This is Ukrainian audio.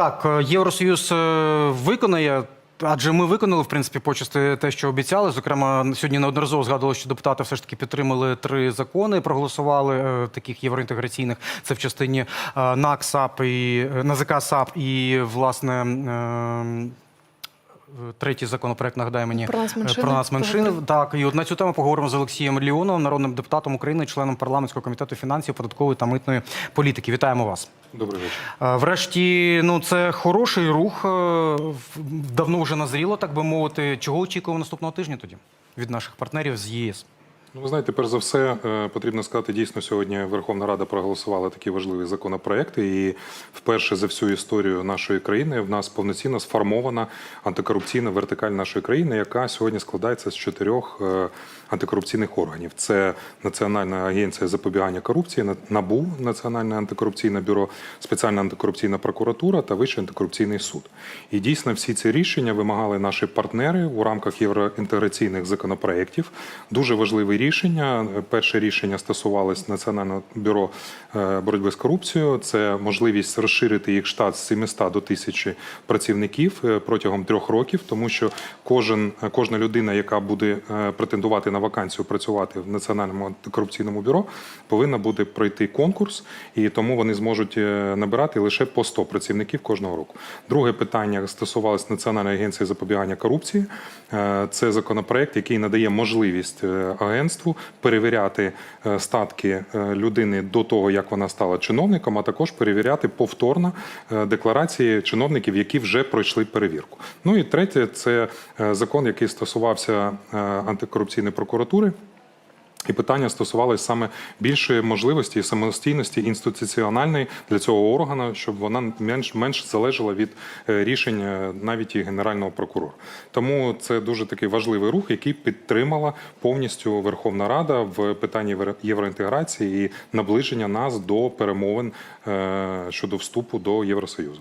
Так, е, Євросоюз е, виконає. Адже ми виконали в принципі почасти те, що обіцяли. Зокрема, сьогодні неодноразово згадували, що депутати все ж таки підтримали три закони, проголосували е, таких євроінтеграційних. Це в частині НАК САП і НАЗК САП і власне. Третій законопроект нагадає мені Про нацменшини. е, про нацменшини. Так, і от на цю тему поговоримо з Олексієм Ліоновим, народним депутатом України, членом парламентського комітету фінансів, податкової та митної політики. Вітаємо вас. Добрий вечір. Е, Врешті, ну це хороший рух. е, Давно вже назріло, так би мовити. Чого очікуємо наступного тижня тоді від наших партнерів з ЄС? Ну, ви знаєте, перш за все, е, потрібно сказати, дійсно сьогодні Верховна Рада проголосувала такі важливі законопроекти. І вперше за всю історію нашої країни в нас повноцінно сформована антикорупційна вертикаль нашої країни, яка сьогодні складається з чотирьох е, антикорупційних органів: це Національна агенція запобігання корупції, На- НАБУ, Національне антикорупційне бюро, спеціальна антикорупційна прокуратура та Вищий антикорупційний суд. І дійсно всі ці рішення вимагали наші партнери у рамках євроінтеграційних законопроєктів. Дуже важливе рішення. Перше рішення стосувалось Національного бюро е, боротьби з корупцією. Це можливість розширити їх штат з 700 до 1000 працівників е, протягом трьох років, тому що кожен кожна людина, яка буде е, претендувати на вакансію працювати в Національному антикорупційному бюро, повинна буде пройти конкурс, і тому вони зможуть набирати лише по 100 працівників кожного року. Друге питання стосувалось Національної агенції запобігання корупції. Це законопроект, який надає можливість е, агентству перевіряти е, статки е, людини до того, як вона стала чиновником, а також перевіряти повторно е, декларації чиновників, які вже пройшли перевірку. Ну і третє, це закон, який стосувався антикорупційної прокуратури. І питання стосувалося саме більшої можливості і самостійності інституціональної для цього органу, щоб вона менш менш залежала від е, рішень е, навіть і генерального прокурора. Тому це дуже такий важливий рух, який підтримала повністю Верховна Рада в питанні євро- євроінтеграції і наближення нас до перемовин е, щодо вступу до Євросоюзу.